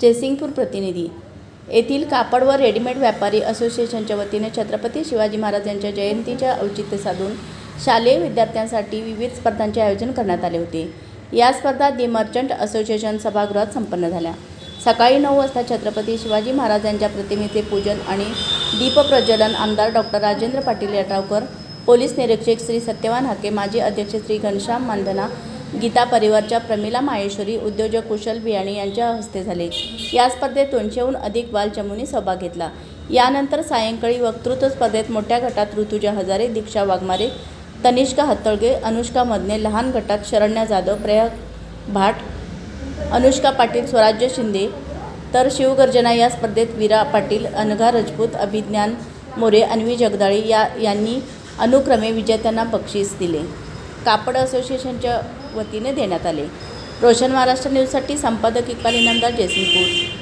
जयसिंगपूर प्रतिनिधी. येथील कापड व रेडीमेड व्यापारी असोसिएशनच्या वतीने छत्रपती शिवाजी महाराज यांच्या जयंतीच्या औचित्य साधून शालेय विद्यार्थ्यांसाठी विविध स्पर्धांचे आयोजन करण्यात आले होते. या स्पर्धा दि मर्चंट असोसिएशन सभागृहात संपन्न झाल्या. सकाळी नऊ वाजता छत्रपती शिवाजी महाराज यांच्या प्रतिमेचे पूजन आणि दीपप्रज्वलन आमदार डॉक्टर राजेंद्र पाटील यड्रावकर पोलीस निरीक्षक श्री सत्यवान हाके माजी अध्यक्ष श्री घनश्याम मानधना गीता परिवारच्या प्रमिला माहेश्वरी उद्योजक कुशल बियाणी यांच्या हस्ते झाले. या स्पर्धेत दोनशेहून अधिक बालचमूंनी सहभाग घेतला. यानंतर सायंकाळी वक्तृत्व स्पर्धेत मोठ्या गटात ऋतुजा हजारे दीक्षा वाघमारे तनिष्का हत्तळगे अनुष्का मदने लहान गटात शरण्या जाधव प्रयाग भाट अनुष्का पाटील स्वराज्य शिंदे तर शिवगर्जना या स्पर्धेत वीरा पाटील अनघा राजपूत अभिज्ञान मोरे अन्वी जगदाळी या यांनी अनुक्रमे विजेत्यांना बक्षीस दिले. कापड असोसिएशनच्या वतीने देण्यात आले. रोशन महाराष्ट्र न्यूजसाठी संपादक इक्बाल इनामदार जयसिंगपूर.